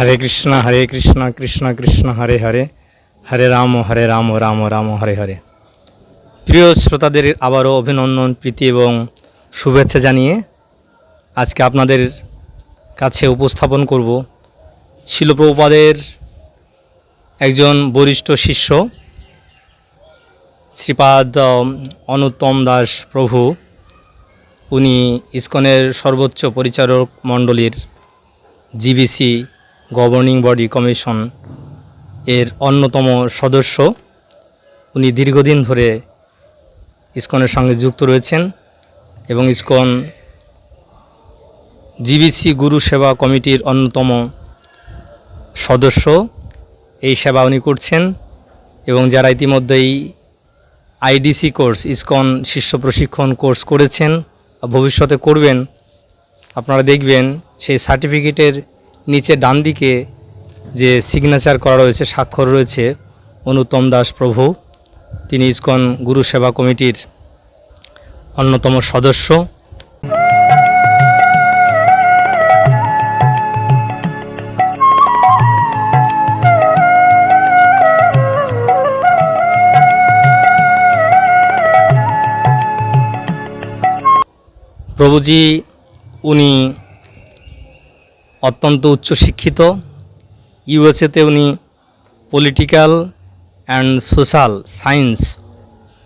হরে কৃষ্ণ হরে কৃষ্ণ কৃষ্ণ কৃষ্ণ হরে হরে হরে রাম হরে রাম রাম রাম হরে হরে প্রিয় শ্রোতাদের আবারও অভিনন্দন, প্রীতি এবং শুভেচ্ছা জানিয়ে আজকে আপনাদের কাছে উপস্থাপন করব শিলপ্রপাদের একজন বরিষ্ঠ শিষ্য, শ্রীপাদ অনুত্তম দাস প্রভু। উনি ইসকনের সর্বোচ্চ পরিচালক মণ্ডলীর জিবিসি গভর্নিং বডি কমিশন এর অন্যতম সদস্য। উনি দীর্ঘদিন ধরে ইসকনের সঙ্গে যুক্ত রয়েছেন এবং ইসকন জিবিসি গুরু সেবা কমিটির অন্যতম সদস্য। এই সেবা উনি করছেন এবং যারা ইতিমধ্যেই আইডিসি কোর্স, ইসকন শিষ্য প্রশিক্ষণ কোর্স করেছেন ভবিষ্যতে করবেন, আপনারা দেখবেন সেই সার্টিফিকেটের নিচে ডান দিকে যে সিগনেচার করা রয়েছে, স্বাক্ষর রয়েছে, অনুতম দাস প্রভু। তিনি ইসকন গুরু সেবা কমিটির অন্যতম সদস্য। প্রভুজি, উনি অত্যন্ত উচ্চশিক্ষিত, ইউএসএতে উনি political and social science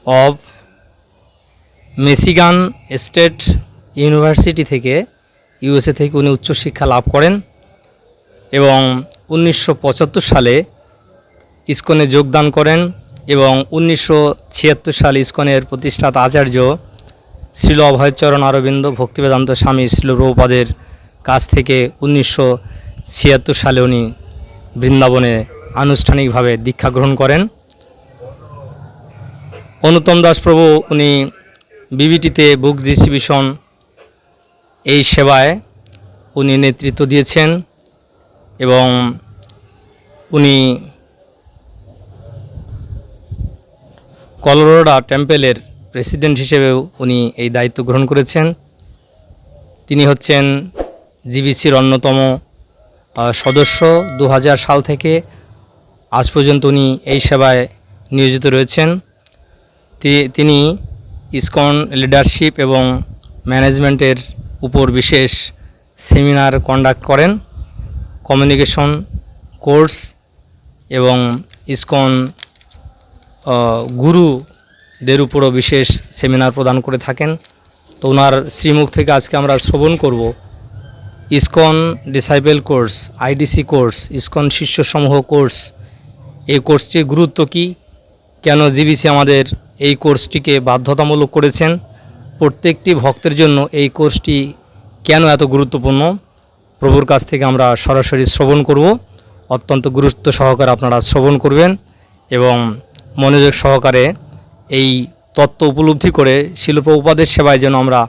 of Michigan state university থেকে ইউএসএ থেকে উনি উচ্চশিক্ষা লাভ করেন এবং উনিশশো পঁচাত্তর সালে ইসকনে যোগদান করেন এবং উনিশশো ছিয়াত্তর সালে ইসকনের প্রতিষ্ঠাতা আচার্য শ্রীল অভয়চরণ অরবিন্দ ভক্তিবেদান্ত স্বামী শ্রীল প্রভুপাদের কাছ থেকে উনিশশো ছিয়াত্তর সালে উনি বৃন্দাবনে আনুষ্ঠানিকভাবে দীক্ষা গ্রহণ করেন। অনুতম দাস প্রভু উনি বিবিটিতে বুক ডিস্ট্রিবিউশন এই সেবায় উনি নেতৃত্ব দিয়েছেন এবং উনি কলোরোডা টেম্পেলের প্রেসিডেন্ট হিসেবেও উনি এই দায়িত্ব গ্রহণ করেছেন। তিনি হচ্ছেন জিবিসির অন্যতম সদস্য। দু হাজার সাল থেকে আজ পর্যন্ত উনি এই সেবায় নিয়োজিত রয়েছেন। তিনি ইসকন লিডারশিপ এবং ম্যানেজমেন্টের উপর বিশেষ সেমিনার কন্ডাক্ট করেন। কমিউনিকেশন কোর্স এবং ইসকন গুরুদের উপরও বিশেষ সেমিনার প্রদান করে থাকেন। তো ওনার শ্রীমুখ থেকে আজকে আমরা শ্রবণ করব। ISKCON disciple course IDC course ISKCON শিষ্যসমূহ course এই কোর্সটির গুরুত্ব কী? কেন জিবিসি আমাদের এই কোর্সটিকে বাধ্যতামূলক করেছেন? প্রত্যেকটি ভক্তের জন্য এই কোর্সটি কেন এত গুরুত্বপূর্ণ? প্রভুর কাছ থেকে আমরা সরাসরি শ্রবণ করব। অত্যন্ত গুরুত্ব সহকারে আপনারা শ্রবণ করবেন এবং মনোযোগ সহকারে এই তত্ত্ব উপলব্ধি করে শিল্পোপাদের সেবায় যেন আমরা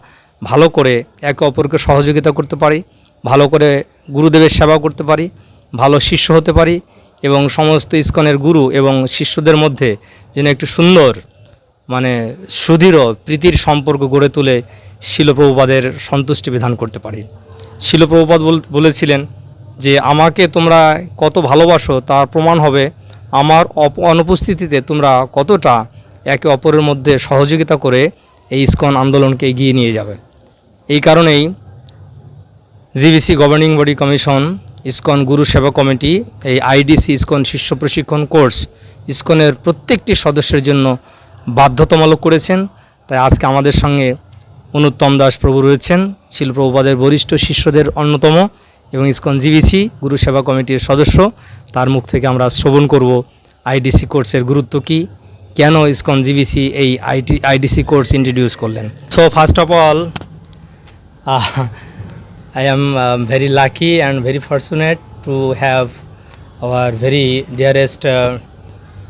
ভালো করে একে অপরকে সহযোগিতা করতে পারি। ভালো করে গুরুদেবের সেবা করতে পারি, ভালো শিষ্য হতে পারি এবং সমস্ত ইস্কনের গুরু এবং শিষ্যদের মধ্যে যেন একটু সুন্দর মানে সুদৃঢ় প্রীতির সম্পর্ক গড়ে তুলে শিলপ্রভুপাদের সন্তুষ্টি বিধান করতে পারি। শিলপ্রভুপাদ বল- বলেছিলেন যে, আমাকে তোমরা কত ভালোবাসো, তার প্রমাণ হবে আমার অনুপস্থিতিতে তোমরা কতটা একে অপরের মধ্যে সহযোগিতা করে এই ইস্কন আন্দোলনকে এগিয়ে নিয়ে যাবে। এই কারণেই GBC governing body commission, ISKCON Guru Seva committee, এই আইডিসি ইসকন শিষ্য প্রশিক্ষণ কোর্স ইসকনের প্রত্যেকটি সদস্যের জন্য বাধ্যতামূলক করেছেন। তাই আজকে আমাদের সঙ্গে অনুত্তম দাস প্রভু রয়েছেন শিলপ্রভুপাদের বরিষ্ঠ শিষ্যদের অন্যতম এবং ইসকন জিবিসি গুরু সেবা কমিটির সদস্য। তার মুখ থেকে আমরা শ্রবণ করব আইডিসি কোর্সের গুরুত্ব কী, কেন ইসকন জিবিসি এই আইটি আইডিসি কোর্স ইন্ট্রোডিউস করলেন। So first of all I am um, very lucky and very fortunate to have our very dearest uh,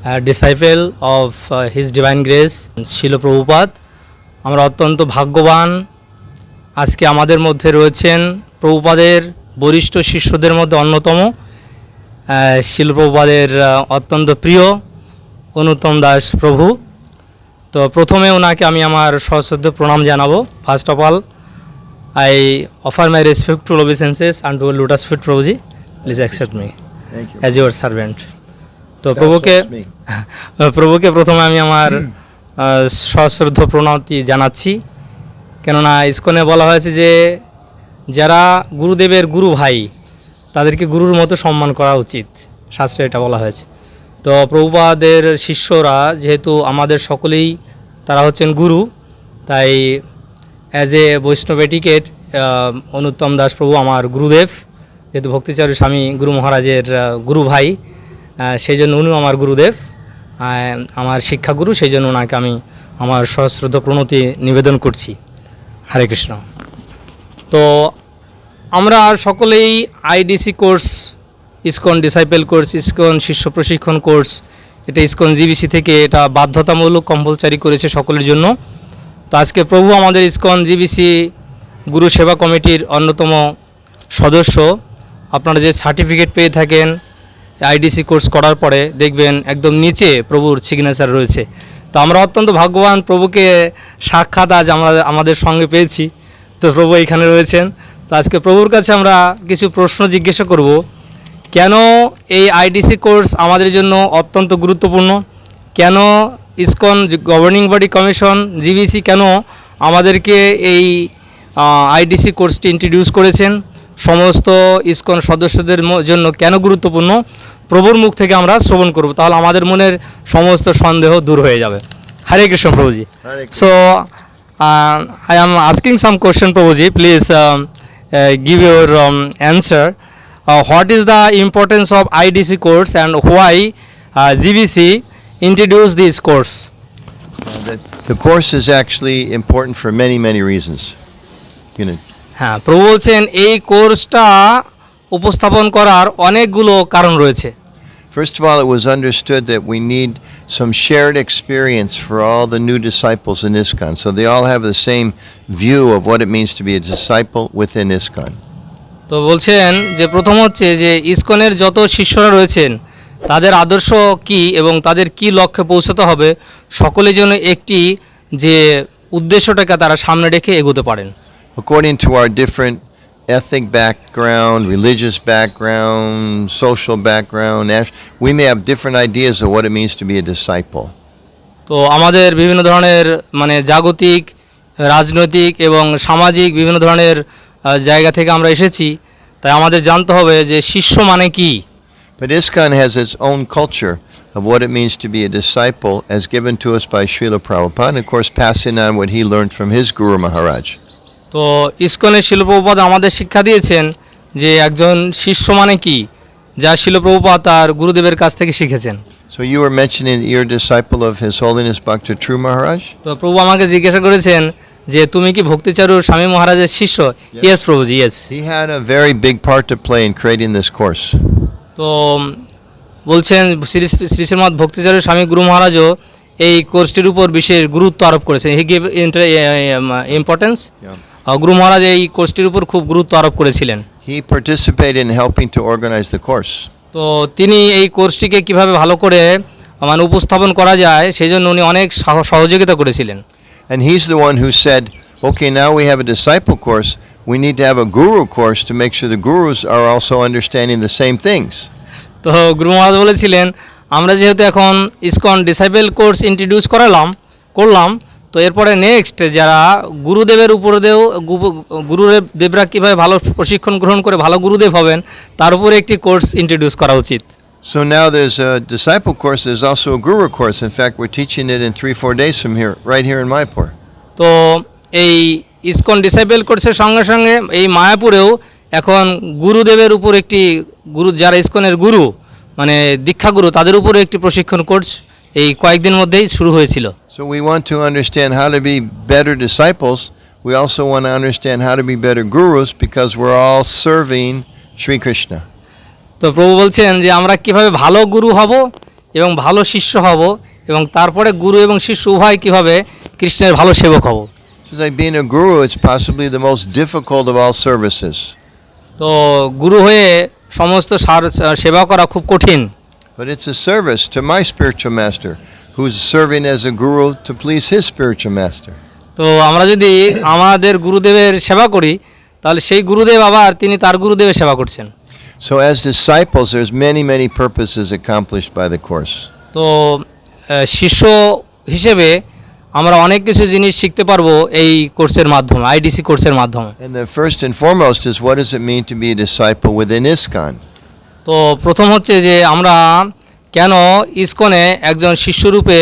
uh, disciple of uh, His Divine Grace, Srila Prabhupada. আমরা অত্যন্ত ভাগ্যবান। আজকে আমাদের মধ্যে রয়েছেন প্রভুপাদের বরিষ্ঠ শিষ্যদের মধ্যে অন্যতম। শিল আহ, অত্যন্ত প্রিয় অনুত্তম দাস প্রভু। তো প্রথমে ওনাকে আমি আমার সশ্রদ্ধ প্রণাম জানাব। First of all I offer my respectful obeisances unto Lotus Feet Prabhuji. Please accept me Thank you. As your servant তো That প্রভুকে me. প্রভুকে প্রথমে আমি আমার আহ, সশ্রদ্ধ প্রণতি জানাচ্ছি কেননা ইস্কনে বলা হয়েছে যে যারা গুরুদেবের গুরু ভাই তাদেরকে গুরুর মতো সম্মান করা উচিত শাস্ত্রে এটা বলা হয়েছে তো প্রভুপাদের শিষ্যরা যেহেতু আমাদের সকলেই তারা হচ্ছেন গুরু তাই অ্যাজ এ বৈষ্ণব এটিকেট অনুত্তম দাস প্রভু আমার গুরুদেব যেহেতু ভক্তিচারী স্বামী গুরু মহারাজের আহ, গুরু ভাই সেই জন্য উনিও আমার গুরুদেব আমার শিক্ষাগুরু সেই জন্য ওনাকে আমি আমার সহস্রত প্রণতি নিবেদন করছি। হরে কৃষ্ণ। তো আমরা সকলেই IDC course ISKCON disciple course ISKCON শিষ্য প্রশিক্ষণ কোর্স এটা ইসকন জিবিসি থেকে এটা বাধ্যতামূলক কম্পালসারি করেছে সকলের জন্য। তো আজকে প্রভু আমাদের ইস্কন জিবিসি গুরু সেবা কমিটির অন্যতম সদস্য। আপনারা যে সার্টিফিকেট পেয়ে থাকেন, আইডিসি কোর্স করার পরে দেখবেন একদম নিচে প্রভুর সিগনেচার রয়েছে। তো আমরা অত্যন্ত ভাগ্যবান প্রভুকে সাক্ষাৎ আজ আমরা, আমাদের সঙ্গে পেয়েছি। তো প্রভু এখানে রয়েছেন। তো আজকে প্রভুর কাছে আমরা কিছু প্রশ্ন জিজ্ঞাসা করব, কেন এই আইডিসি কোর্স আমাদের জন্য অত্যন্ত গুরুত্বপূর্ণ? কেন ISKCON governing body commission GBC কেন আমাদেরকে এই আইডিসি কোর্সটি ইন্ট্রোডিউস করেছেন? সমস্ত ইসকন সদস্যদের জন্য কেন গুরুত্বপূর্ণ? প্রভুর মুখ থেকে আমরা শ্রবণ করব তাহলে আমাদের মনের সমস্ত সন্দেহ দূর হয়ে যাবে। Hare Krishna Prabhuji. So I So, asking some am Prabhuji give your um, answer. Uh, what is the importance of IDC course and why uh, GBC introduced this course? Uh, the, the course is actually important for many, many reasons. You know, হ্যাঁ প্রভু বলছেন এই কোর্সটা উপস্থাপন করার অনেকগুলো কারণ রয়েছে first of all, it was understood that we need some shared experience for all the new disciples in ISKCON, so they all have the same view of what it means to be a disciple within ISKCON. তো বলছেন যে প্রথম হচ্ছে যে ইসকনের যত শিষ্যরা রয়েছেন তাদের আদর্শ কি এবং তাদের কি লক্ষ্যে পৌঁছাতে হবে? সকলের জন্য একটি যে উদ্দেশ্যটাকে তারা সামনে রেখে এগোতে পারেন। According to our different ethnic background religious background social background we may have different ideas of what it means to be a disciple তো আমাদের বিভিন্ন ধরনের মানে জাগতিক রাজনৈতিক এবং সামাজিক বিভিন্ন ধরনের জায়গা থেকে আমরা এসেছি। তাই আমাদের জানতে হবে যে শিষ্য মানে কী? But ISKCON has its own culture of what it means to be a disciple, as given to us by Srila Prabhupada, and of course, passing on what he learned from his Guru Maharaj. তো ইসকনের শিলপ্রভুপাদ আমাদের শিক্ষা দিয়েছেন যে একজন শিষ্য মানে কি যা শিলপ্রভুপাদ তার গুরুদেবের কাছ থেকে শিখেছেন So, you were mentioning that you're a disciple of His Holiness Bhakta True Maharaj? তো প্রভু আমাকে জিজ্ঞাসা করেছেন যে তুমি কি ভক্তিচারু স্বামী মহারাজের শিষ্য yes Prabhuji yes He had a very big part to play in creating this course. তো বলছেন শ্রী শ্রী শ্রী শ্রীমৎ ভক্তিচারু স্বামী গুরু মহারাজও এই কোর্সটির উপর বিশেষ গুরুত্ব আরোপ করেছেন। He give importance? Guru Maharaj এই কোর্সটির উপর খুব গুরুত্ব আরোপ করেছিলেন। He participated in helping to organise the course তো তিনি এই কোর্সটিকে কীভাবে ভালো করে মানে উপস্থাপন করা যায় সেই জন্য উনি অনেক সহ- সহযোগিতা করেছিলেন। And And he's the one who said, okay, now we have a disciple course. We need to have a guru course to make sure the gurus are also understanding the same things. তো গুরু মহারাজ বলেছিলেন আমরা যেহেতু এখন ISKCON disciple course introduce করালাম করলাম তো এরপরে next যারা গুরুদেবের উপরেও গুরুদেব দেবরা কীভাবে ভালো প্রশিক্ষণ গ্রহণ করে ভালো গুরুদেব হবেন তার উপরে একটি কোর্স ইন্ট্রোডিউস করা উচিত So now there's a disciple course, there's also a guru course. In fact, we're teaching it in three, four days from here, right here in Mayapur. তো এই ইসকন ডিসাইবেল করছে সঙ্গে সঙ্গে এই মায়াপুরেও এখন গুরুদেবের উপর একটি গুরু যারা ইসকনের গুরু মানে দীক্ষাগুরু তাদের উপরে একটি প্রশিক্ষণ কোর্স এই কয়েকদিন মধ্যেই শুরু হয়েছিল So we want to understand how to be better disciples. We also want to understand how to be gurus because because we're all serving Sri Krishna. তো প্রভু বলছেন যে আমরা কীভাবে ভালো গুরু হব এবং ভালো শিষ্য হব এবং তারপরে গুরু এবং শিষ্য উভয় কীভাবে কৃষ্ণের ভালো সেবক হব Just like being a guru, it's possibly the most difficult of all services. তো গুরু হয়ে সমস্ত সেবা করা খুব কঠিন But it's a service to my spiritual master, who's serving as a guru to please his spiritual master. তো আমরা যদি আমাদের গুরুদেবের সেবা করি তাহলে সেই গুরুদেব আবার তিনি তার গুরুদেবের সেবা করছেন So as disciples, there's many, many purposes accomplished by the course. তো শিষ্য হিসেবে আমরা অনেক কিছু জিনিস শিখতে পারব এই কোর্সের মাধ্যমে আইডিসি কোর্সের মাধ্যমে And the first and foremost is what does it mean to be a disciple within ISKCON? তো প্রথম হচ্ছে যে আমরা কেন ইসকনে একজন শিষ্যরূপে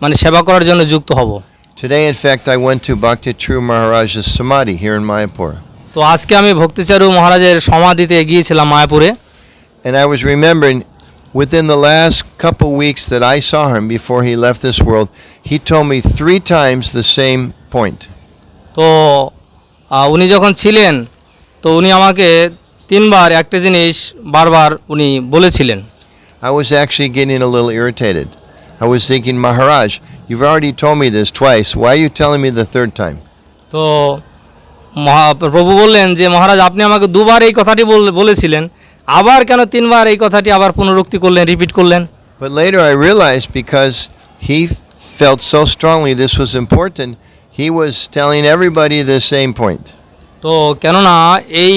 মানে সেবা করার জন্য যুক্ত হব Today, in fact, I went to Bhakti True Maharaj's Samadhi here in Mayapur. তো আজকে আমি ভক্তিচারু মহারাজের সমাধিতে গিয়েছিলাম মায়াপুরে And I was remembering within the last couple weeks that I saw him before he left this world, he told me three times the same point. তো উনি যখন ছিলেন তো উনি আমাকে তিনবার একটা জিনিস বারবার উনি বলেছিলেন I was actually getting a little irritated. I was thinking, Maharaj, you've already told me this twice. Why are you telling me the third time? তো প্রভু বললেন যে মহারাজ আপনি আমাকে দুবার এই কথাটি বল- বলেছিলেন আবার কেন তিনবার এই কথাটি আবার পুনরুক্তি করলেন রিপিট করলেন But later I realized because he felt so strongly this was important, he was telling everybody the same point. তো কেননা এই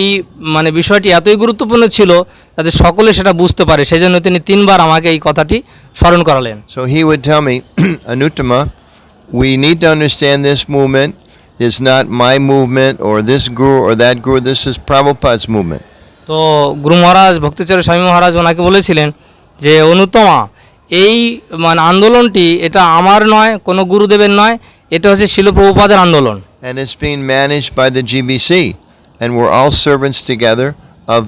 মানে বিষয়টি এতই গুরুত্বপূর্ণ ছিল যাতে সকলে সেটা বুঝতে পারে সেই জন্য তিনি তিনবার আমাকে এই কথাটি স্মরণ করালেন। So he would tell me অনুটমা we need to understand this movement is not my movement or this guru or that guru this is Prabhupada's movement তো গুরু মহারাজ ভক্তিচার স্বামী মহারাজ ওনাকে বলেছিলেন যে অনুতমা এই মানে আন্দোলনটি এটা আমার নয় কোনো গুরুদেবের নয় এটা হচ্ছে শিলপ্রভুপাদের আন্দোলন And it's being managed by the GBC. And we're all servants together of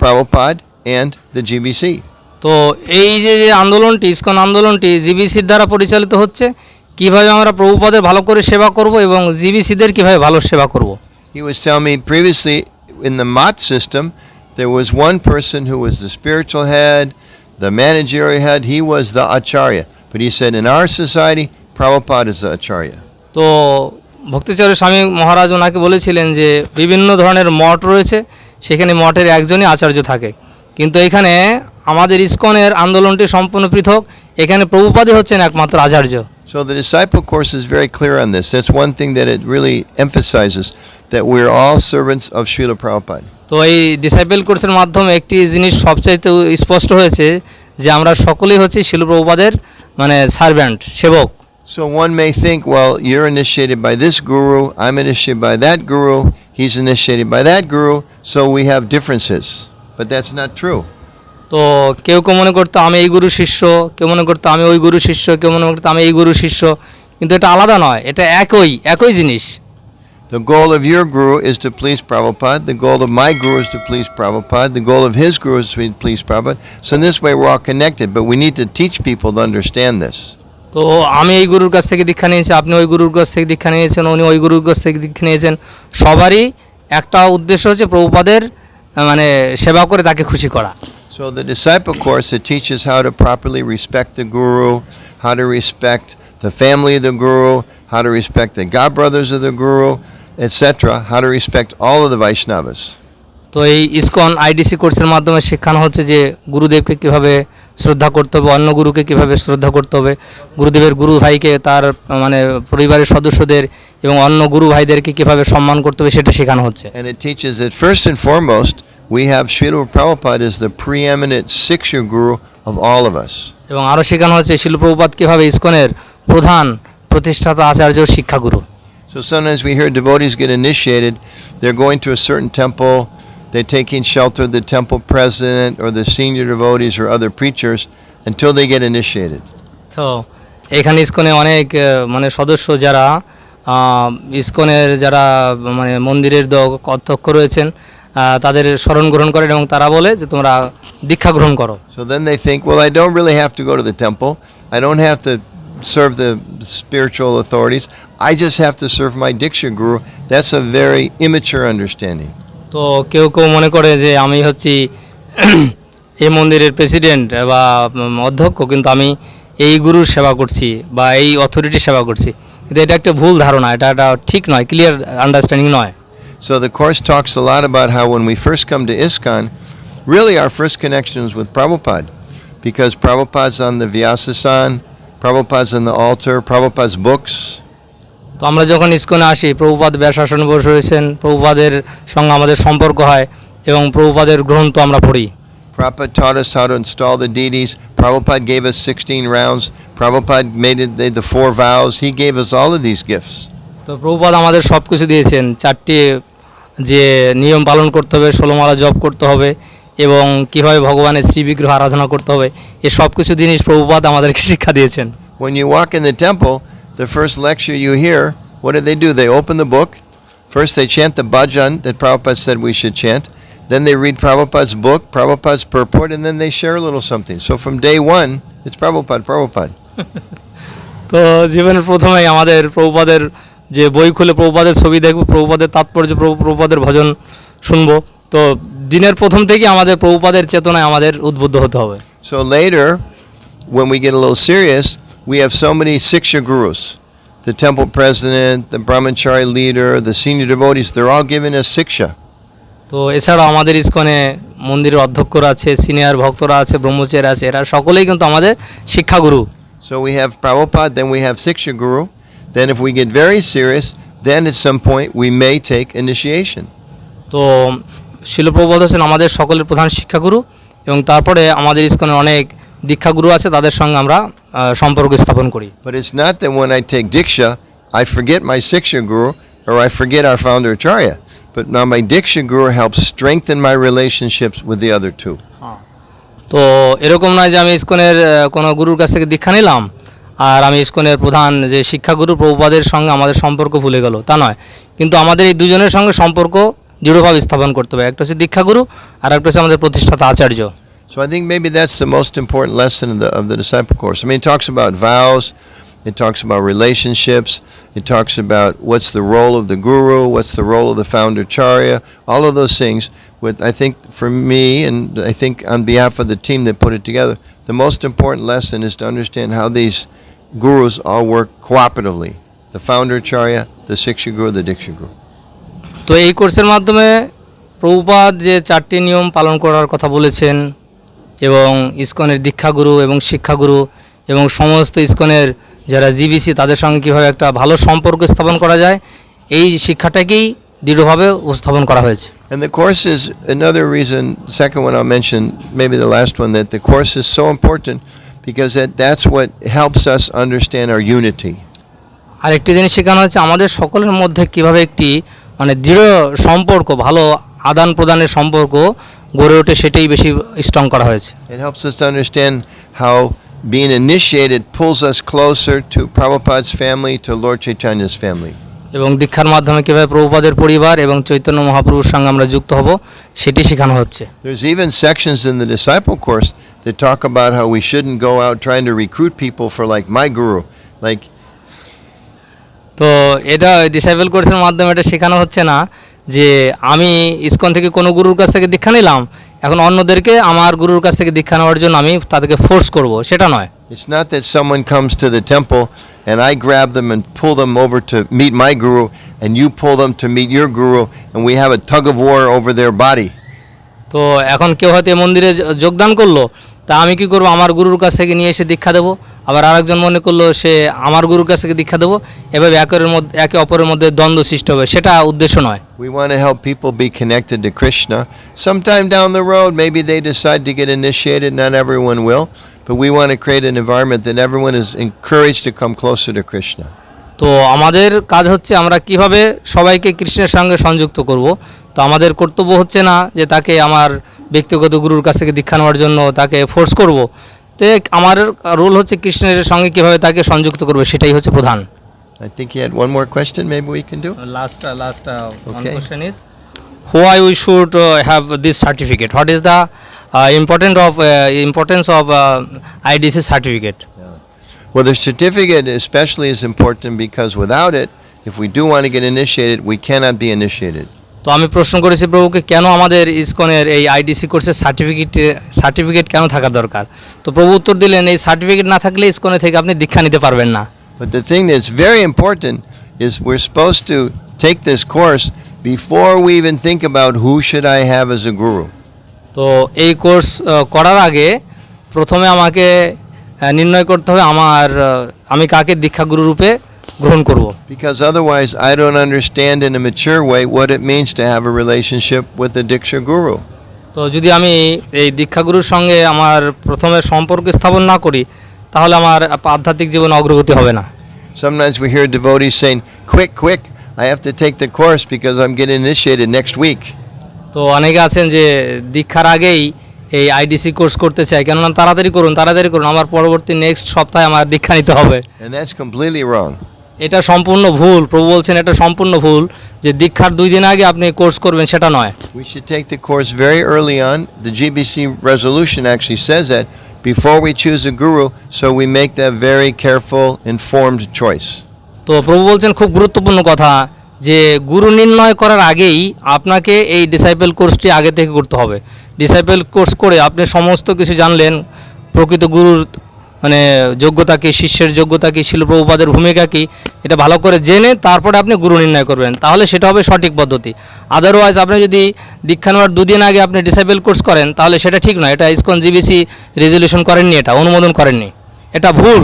Prabhupada and the GBC. তো এই যে যে আন্দোলনটি ইসকন আন্দোলনটি জিবিসির দ্বারা পরিচালিত হচ্ছে কীভাবে আমরা প্রভুপাদের ভালো করে সেবা করব এবং জিবিসিদের কীভাবে ভালো সেবা করব He was telling me previously in the Mat system, there was one person who was the spiritual head, the managerial head, he was the Acharya. But he said in our society, Prabhupada is the Acharya. তো ভক্তিচরের স্বামী মহারাজ ওনাকে বলেছিলেন যে বিভিন্ন ধরনের মঠ রয়েছে সেখানে মঠের একজনই আচার্য থাকে কিন্তু এখানে আমাদের ইসকনের আন্দোলনটি সম্পূর্ণ পৃথক এখানে প্রভুপাদে হচ্ছেন একমাত্র আচার্য So the disciple course is very clear on this. That's one thing that it really emphasizes that we're all servants of Srila Prabhupada. তো এই ডিসাইপেল কোর্সের মাধ্যমে একটি জিনিস সবচাইতে স্পষ্ট হয়েছে যে আমরা সকলেই হচ্ছি শিলপ্রভুপাদের মানে সার্ভেন্ট সেবক। So one may think, well, you're initiated by this guru, I'm initiated by that guru, he's initiated by that guru, so we have differences. But that's not true. তো কেউ কেউ মনে করতো আমি এই গুরু শিষ্য। কেউ মনে করতো আমি ওই গুরু শিষ্য। কেউ মনে করতো আমি এই গুরু শিষ্য। কিন্তু এটা আলাদা নয় এটা একই একই জিনিস। The goal of your guru is to please Prabhupada. The goal of my guru is to please Prabhupada. The goal of his guru is to please Prabhupada. So in this way, we're all connected. But we need to teach people to understand this. তো আমি এই গুরুর কাছ থেকে দীক্ষা নিয়েছি আপনি ওই গুরুর কাছ থেকে দীক্ষা নিয়েছেন উনি ওই গুরুর কাছ থেকে দীক্ষা নিয়েছেন সবারই একটা উদ্দেশ্য হচ্ছে প্রভুপাদের আহ, মানে সেবা করে তাকে খুশি করা So the disciple course it teaches how to properly respect the guru, how to respect the family of the guru, how to respect the godbrothers of the guru, etc. How to respect all of the Vaishnavas. তো এই ISKCON IDC কোর্সের মাধ্যমে শেখানো হচ্ছে যে গুরুদেবকে কীভাবে শ্রদ্ধা করতে হবে অন্য গুরুকে কীভাবে শ্রদ্ধা করতে হবে গুরুদেবের গুরু ভাইকে তার মানে পরিবারের সদস্যদের এবং অন্য গুরু ভাইদেরকে কীভাবে সম্মান করতে হবে সেটা শেখানো হচ্ছে And it teaches that first and foremost, we have Srila Prabhupada as the preeminent Siksha guru of all of us. এবং আরও শেখানো হচ্ছে শিলপ্রভুপাত কীভাবে ইসকনের প্রধান প্রতিষ্ঠাতা আচার্য শিক্ষাগুরু So sometimes we hear devotees get initiated, they're going to a certain temple, they're taking shelter of the temple president or the senior devotees or other preachers until they get initiated. তো এখানে ইসকনে অনেক আহ, মানে সদস্য যারা আহ, ইসকনের যারা মানে মন্দিরের দ- অধ্যক্ষ রয়েছেন আহ, তাদের স্মরণ গ্রহণ করেন এবং তারা বলে যে তোমরা দীক্ষা গ্রহণ করো So then they think, well, I don't really have to go to the temple. I don't have to serve the spiritual authorities. I just have to serve my Diksha Guru. That's a very immature understanding. তো কেউ কেউ মনে করে যে আমি হচ্ছি এই মন্দিরের প্রেসিডেন্ট বা উম, অধ্যক্ষ কিন্তু আমি এই গুরুর সেবা করছি বা এই অথরিটির সেবা করছি কিন্তু এটা একটা ভুল ধারণা এটা একটা ঠিক নয় ক্লিয়ার আন্ডারস্ট্যান্ডিং নয় So the Course talks a lot about how when we first come to ISKCON, really our first connection is with Prabhupada. Because Prabhupada's on the Vyasasan, Prabhupada's on the altar, Prabhupada's books. তো আমরা যখন ইসকনে আসি প্রভুপাদ ব্যাসাসনে বসে রয়েছেন প্রভুপাদের সঙ্গে আমাদের সম্পর্ক হয় এবং প্রভুপাদের গ্রন্থ আমরা পড়ি Prabhupada taught us how to install the deities. Prabhupada gave us 16 rounds. Prabhupada made it the, the four vows. He gave us all of these gifts. তো প্রভুপাদ আমাদের সব কিছু দিয়েছেন চারটি যে নিয়ম পালন করতে হবে ষোলোমালা জপ করতে হবে এবং কীভাবে ভগবানের শ্রী বিগ্রহ আরাধনা করতে হবে এ সব কিছু জিনিস প্রভুপাদ আমাদেরকে শিক্ষা দিয়েছেন When you walk in the temple, the first lecture you hear, what do they do? They open the book. First, they chant the bhajan that Prabhupada said we should chant. Then they read Prabhupada's book, Prabhupada's purport, and then they share a little something. So from day one, it's Prabhupada, Prabhupada. তো জীবনের প্রথমেই আমাদের প্রভুপাদের যে বই খুলে প্রভুপাদের ছবি দেখব প্রভুপাদের তাৎপর্য প্রভু- প্রভুপাদের ভজন শুনব তো দিনের প্রথম থেকে আমাদের প্রভুপাদের চেতনায় আমাদের উদ্বুদ্ধ হতে হবে। So later when we get a little serious we have so many siksha gurus. The temple president the brahmachari leader the senior devotees they're all giving us siksha. তো এছাড়া আমাদের ইসকনে মন্দিরের অধ্যক্ষরা আছে সিনিয়র ভক্তরা আছে ব্রহ্মচারী আছে এরা সকলেই কিন্তু আমাদের শিক্ষাগুরু so we have Prabhupada then we have shiksha guru then if we get very serious then at some point we may take initiation তো শিলপ্রবোধ হোসেন আমাদের সকলের প্রধান শিক্ষাগুরু এবং তারপরে আমাদের ইস্কনের অনেক দীক্ষাগুরু আছে তাদের সঙ্গে আমরা সম্পর্ক স্থাপন করি But it's not that when I take Diksha, I forget my Siksha guru or I forget our founder Acharya. But now my Diksha guru helps strengthen my relationships with the other two. তো এরকম নয় যে আমি ইস্কনের কোনো গুরুর কাছ থেকে দীক্ষা নিলাম আর আমি ইস্কনের প্রধান যে শিক্ষাগুরু প্রভুপাদের সঙ্গে আমাদের সম্পর্ক ভুলে গেল তা নয় কিন্তু আমাদের এই দুজনের সঙ্গে সম্পর্ক দৃঢ়ভাবে স্থাপন করতে হবে একটা হচ্ছে দীক্ষাগুরু আর একটা হচ্ছে আমাদের প্রতিষ্ঠাতা আচার্য So I think maybe that's the most important lesson of the, of the disciple course. I mean, it talks about vows, it talks about relationships, it talks about what's the role of the guru, what's the role of the founder charya, all of those things. With I think for me, and I think on behalf of the team that put it together, the most important lesson is to understand how these gurus all work cooperatively. The founder charya, the siksha guru, the diksha guru. তো এই কোর্সের মাধ্যমে প্রভুপাদ যে চারটি নিয়ম পালন করার কথা বলেছেন এবং ইস্কনের দীক্ষাগুরু এবং শিক্ষাগুরু এবং সমস্ত ইস্কনের যারা জিবিসি তাদের সঙ্গে কীভাবে একটা ভালো সম্পর্ক স্থাপন করা যায় এই শিক্ষাটাকেই দৃঢ়ভাবে উপস্থাপন করা হয়েছে And the course is another reason, second one I'll mention, maybe the last one, that the course is so important because that, that's what helps us understand our unity. আর একটি জিনিস শেখানো হচ্ছে আমাদের সকলের মধ্যে কীভাবে একটি মানে দৃঢ় সম্পর্ক ভালো আদান প্রদানের সম্পর্ক গড়ে ওঠে সেটাই বেশি স্ট্রং করা হয়েছে। It helps us to understand how pulls closer to Prabhupada's family to lord Chaitanya's family এবং দীক্ষার মাধ্যমে কীভাবে প্রভুপাদের পরিবার এবং চৈতন্য মহাপ্রভুর সঙ্গে আমরা যুক্ত হব সেটি শেখানো হচ্ছে। There even sections in the disciple course they talk about how we shouldn't go out people for like my guru like তো এটা ডিসাইবল কোর্সের মাধ্যমে এটা শেখানো হচ্ছে না যে আমি ইসকন থেকে কোনো গুরুর কাছ থেকে দীক্ষা নিলাম এখন অন্যদেরকে আমার গুরুর কাছ থেকে দীক্ষা নেওয়ার জন্য আমি তাদেরকে ফোর্স করব। সেটা নয়। It's not that someone comes to the temple and I grab them and pull them over to meet my guru, and you pull them to meet your guru, and we have a tug of war over their body. তো এখন কেউ হয়তো মন্দিরে যোগদান করল তা আমি কি করব? আমার গুরুর কাছ থেকে নিয়ে এসে দীক্ষা দেবো। আবার আরেকজন মনে করল সে আমার গুরুর কাছ থেকে দীক্ষা দেবো এভাবে একের মধ্যে একে অপরের মধ্যে দ্বন্দ্ব সৃষ্টি হবে সেটা উদ্দেশ্য নয় We want to help people be connected to Krishna. Sometime down the road, maybe they decide to get initiated, not everyone will, but we want to create an environment that everyone is encouraged to come closer to Krishna. তো আমাদের কাজ হচ্ছে আমরা কীভাবে সবাইকে কৃষ্ণের সঙ্গে সংযুক্ত করব তো আমাদের কর্তব্য হচ্ছে না যে তাকে আমার ব্যক্তিগত গুরুর কাছ থেকে দীক্ষা নেওয়ার জন্য তাকে ফোর্স করব তো আমার রোল হচ্ছে কৃষ্ণের সঙ্গে কীভাবে তাকে সংযুক্ত করবে সেটাই হচ্ছে প্রধান। I think you one more question maybe we can do last last question is why we should have this certificate what is the important of importance of IDC certificate Well, the certificate especially is important because without it, if we do want to get initiated, we cannot be initiated. তো আমি প্রশ্ন করেছি প্রভুকে কেন আমাদের ইসকনের এই IDC কোর্সের certificate certificate কেন থাকা দরকার তো প্রভু উত্তর দিলেন এই সার্টিফিকেট না থাকলে ইসকনে থেকে আপনি দীক্ষা নিতে পারবেন না But the thing that's very important is we're supposed to take this course before we even think about who should I have as a guru. তো এই কোর্স করার আগে প্রথমে আমাকে নির্ণয় করতে হবে আমার আমি কাকে দীক্ষাগুরু রূপে গ্রহণ করব। Because otherwise I don't understand in a mature way what it means to have a relationship with a diksha guru তো যদি আমি এই দীক্ষা গুরুর সঙ্গে আমার প্রথমে সম্পর্ক স্থাপন না করি তাহলে আমার আধ্যাত্মিক জীবন অগ্রগতি হবে না। Sometimes we hear devotee saying quick quick I have to take the course because I am get initiated next week তো অনেকে আছেন যে দীক্ষার আগেই এই আইডিসি কোর্স করতে চাই কেননা তাড়াতাড়ি করুন তাড়াতাড়ি করুন আমার পরবর্তী নেক্সট সপ্তাহে আমার দীক্ষা নিতে হবে। কমপ্লিটলি রং এটা সম্পূর্ণ ভুল প্রভু বলছেন এটা সম্পূর্ণ ভুল যে দীক্ষার দুই দিন আগে আপনি কোর্স করবেন সেটা নয় We should take the course very early on. The GBC resolution actually says that before we choose a guru, so we make that very careful, informed choice. তো প্রভু বলছেন খুব গুরুত্বপূর্ণ কথা যে গুরু নির্ণয় করার আগেই আপনাকে এই ডিসাইপেল কোর্সটি আগে থেকে করতে হবে ডিসাইপেল কোর্স করে আপনি সমস্ত কিছু জানলেন প্রকৃত গুরুর মানে যোগ্যতা কী শিষ্যের যোগ্যতা কী শিলপ্রভুপাদের ভূমিকা কী এটা ভালো করে জেনে তারপরে আপনি গুরু নির্ণয় করবেন। তাহলে সেটা হবে সঠিক পদ্ধতি। আদারওয়াইজ আপনি যদি দীক্ষা নেওয়ার দুদিন আগে আপনি ডিসাইপেল কোর্স করেন তাহলে সেটা ঠিক নয়। এটা ইসকন জিবিসি রেজলিউশন করেননি এটা অনুমোদন করেননি। এটা ভুল।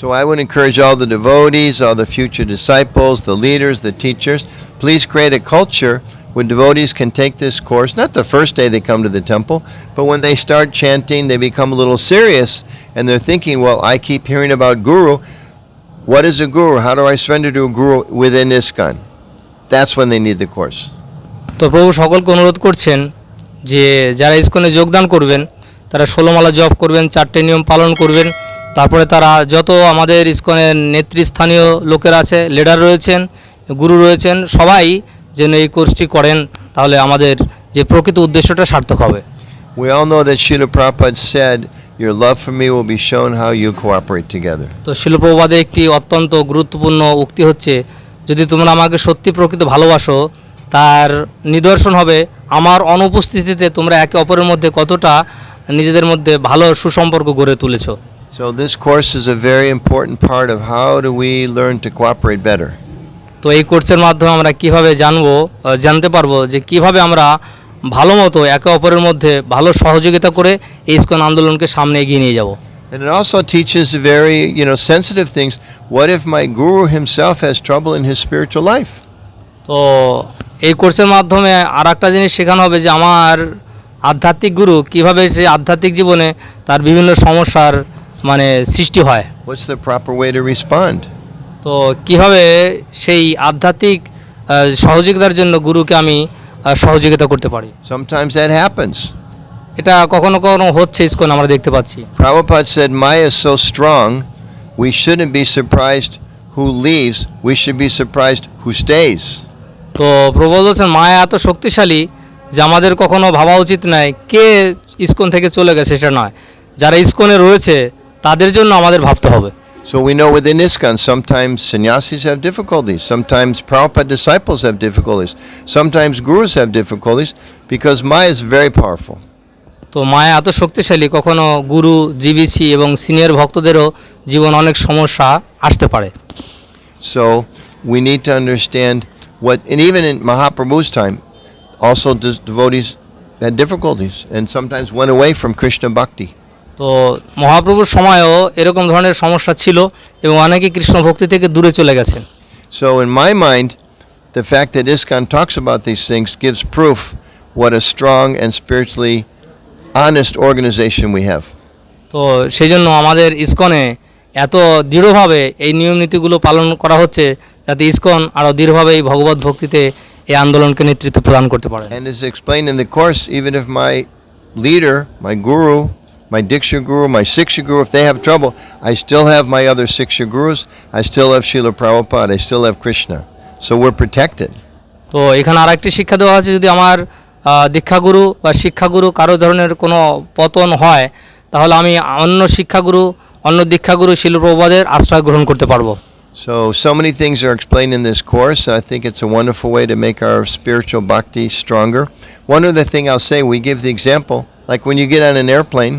So I would encourage all the devotees, all the future disciples, the leaders, the teachers, please create a culture where devotees can take this course, not the first day they come to the temple, but when they start chanting, they become a little serious and they're thinking, well, I keep hearing about guru. What is a guru? How do I surrender to a guru within ISKCON? That's when they need the course. তো প্রভু সকলকে অনুরোধ করছেন যে যারা ইসকনে যোগদান করবেন তারা ষোলোমালা জপ করবেন চারটে নিয়ম পালন করবেন তারপরে তারা যত আমাদের ইসকনের নেতৃস্থানীয় লোকেরা আছে লিডার রয়েছেন গুরু রয়েছেন সবাই যেন এই কোর্সটি করেন তাহলে আমাদের যে প্রকৃত উদ্দেশ্যটা সার্থক হবে We all know that Srila Prabhupada said, Your love for me will be shown how you cooperate together. তো শিল্পবাদে একটি অত্যন্ত গুরুত্বপূর্ণ উক্তি হচ্ছে যদি তোমরা আমাকে সত্যি প্রকৃত ভালোবাসো তার নিদর্শন হবে আমার অনুপস্থিতিতে তোমরা একে অপরের মধ্যে কতটা নিজেদের মধ্যে ভালো সুসম্পর্ক গড়ে তুলেছো So this course is a very important part of how do we learn to cooperate better. তো এই কোর্সের মাধ্যমে আমরা কীভাবে জানব জানতে পারব যে কীভাবে আমরা ভালো মতো একে অপরের মধ্যে ভালো সহযোগিতা করে এই ইস্কন আন্দোলনকে সামনে এগিয়ে নিয়ে যাব And it also teaches very, you know, sensitive things. What if my guru himself has trouble in his spiritual life? তো এই কোর্সের মাধ্যমে আর একটা জিনিস শেখানো হবে যে আমার আধ্যাত্মিক গুরু কীভাবে সে আধ্যাত্মিক জীবনে তার বিভিন্ন সমস্যার মানে সৃষ্টি হয় What's the proper way to respond? তো কীভাবে সেই আধ্যাত্মিক সহযোগিতার জন্য গুরুকে আমি সহযোগিতা করতে পারি Sometimes that happens. এটা কখনো কখনো হচ্ছে ইস্কন আমরা দেখতে পাচ্ছি Prabhupada said Maya is so strong, we shouldn't be surprised who leaves, we should be surprised who stays. তো প্রভু বলছেন মায়া এত শক্তিশালী যে আমাদের কখনো ভাবা উচিত নয় কে ইস্কন থেকে চলে গেছে সেটা নয় যারা ইস্কনে রয়েছে তাদের জন্য আমাদের ভাবতে হবে So we know within ISKCON, sometimes sannyasis have difficulties, sometimes Prabhupada disciples have difficulties, sometimes gurus have difficulties, because Maya is very powerful. তো মায়া এত শক্তিশালী কখনো গুরু জিবিসি এবং সিনিয়র ভক্তদেরও জীবন অনেক সমস্যা আসতে পারে So we need to understand what, and even in Mahaprabhu's time, also des- devotees had difficulties and sometimes went away from Krishna bhakti. তো মহাপ্রভুর সময়ও এরকম ধরনের সমস্যা ছিল এবং অনেকে কৃষ্ণ ভক্তি থেকে দূরে চলে গেছেন। So in my mind the fact that ISKCON talks about this things gives proof what a strong and spiritually honest organization we have তো সেই জন্য আমাদের ইস্কনে এত দৃঢ়ভাবে এই নিয়ম নীতিগুলো পালন করা হচ্ছে যাতে ইস্কন আরও দৃঢ়ভাবে এই ভগবত ভক্তিতে এই আন্দোলনকে নেতৃত্ব প্রদান করতে পারে। And is explain in the course even if my leader my guru my Diksha guru, my Siksha guru, if they have trouble, I still have my other Siksha gurus, I still have Srila Prabhupada, I still have Krishna. So we're protected. তো এখানে আর একটি শিক্ষা দেওয়া আছে যদি আমার আহ, দীক্ষাগুরু বা শিক্ষাগুরু কারো ধরনের কোনো পতন হয় তাহলে আমি অন্য শিক্ষাগুরু অন্য দীক্ষাগুরু শিলপ্রবাদের আশ্রয় গ্রহণ করতে পারবো So, so many things are explained in this course. I think it's a wonderful way to make our spiritual bhakti stronger. One other thing I'll say, we give the example, like when you get on an airplane,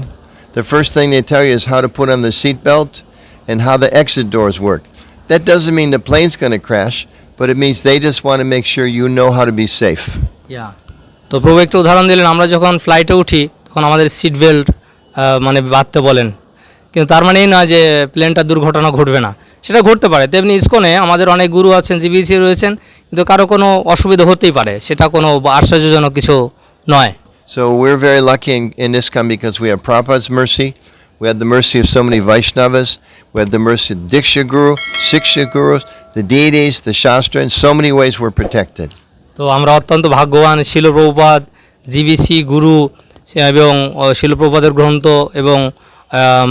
the first thing they tell you is how to put on the seatbelt and how the exit doors work. That doesn't mean the plane's going to crash, but it means they just want to make sure you know how to be safe. তো প্রভু একটা উদাহরণ দিলেন আমরা যখন ফ্লাইটে উঠি তখন আমাদের সিট বেল্ট মানে বাঁধতে বলেন কিন্তু তার মানে এই নয় যে প্লেনটা দুর্ঘটনা ঘটবে না সেটা ঘটতে পারে তেমনি ইসকনে আমাদের অনেক গুরু আছেন জিবিসি রয়েছেন কিন্তু কারো কোনো অসুবিধা হতেই পারে সেটা কোনো আশ্চর্যজনক কিছু নয় So we're very lucky in, in ISKCON because we have Prabhupada's mercy. We have the mercy of so many Vaishnavas. We have the mercy of the Diksha Guru, Siksha Gurus, the deities, the Shastra. In so many ways we're protected. তো আমরা অত্যন্ত ভাগ্যবান Srila Prabhupada GBC গুরু এবং আহ, শিলপ্রভুপাদের গ্রন্থ এবং আম,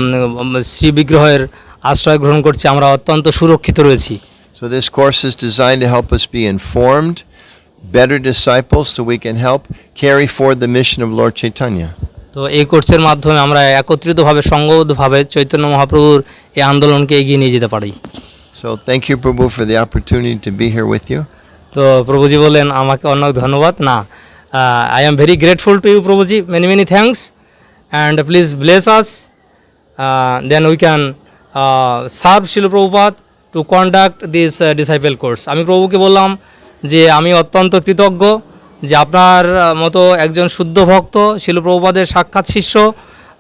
শ্রী বিগ্রহের আশ্রয় গ্রহণ করছি আমরা অত্যন্ত সুরক্ষিত রয়েছি So this course is designed to help us be informed, better disciples so we can help carry forward the mission of Lord Chaitanya. তো এই কোর্সের মাধ্যমে আমরা একত্রিতভাবে সংগতভাবে চৈতন্য মহাপ্রভুর এই আন্দোলনকে এগিয়ে নিয়ে যেতে পারি। So thank you, Prabhu, for the opportunity to be here with you. তো প্রভুজি বললেন আমাকে অনেক ধন্যবাদ। না I am very grateful to you Prabhuji. Many many thanks and please bless us then we can serve Srila Prabhupada to conduct this disciple course আমি প্রভুকে বললাম যে আমি অত্যন্ত কৃতজ্ঞ যে আপনার মতো একজন শুদ্ধ ভক্ত শিলপ্রভুপাদের সাক্ষাৎ শিষ্য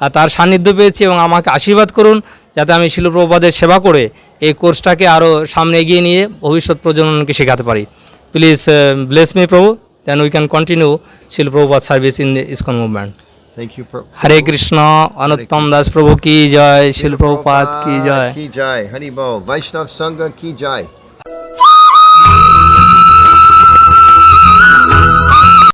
আর তার সান্নিধ্য পেয়েছি এবং আমাকে আশীর্বাদ করুন যাতে আমি শিলপ্রভুপাদের সেবা করে এই কোর্সটাকে আরও সামনে এগিয়ে নিয়ে ভবিষ্যৎ প্রজননকে শেখাতে পারি please bless me Prabhu then we can continue Srila Prabhupada service in ISKCON movement you, Prabhu. Hare Krishna Anuttam Das Prabhu কি জয় শিলপ্রভুপাদ কি জয় jai. Hari Bo. Vaishnav Sangha ki jai.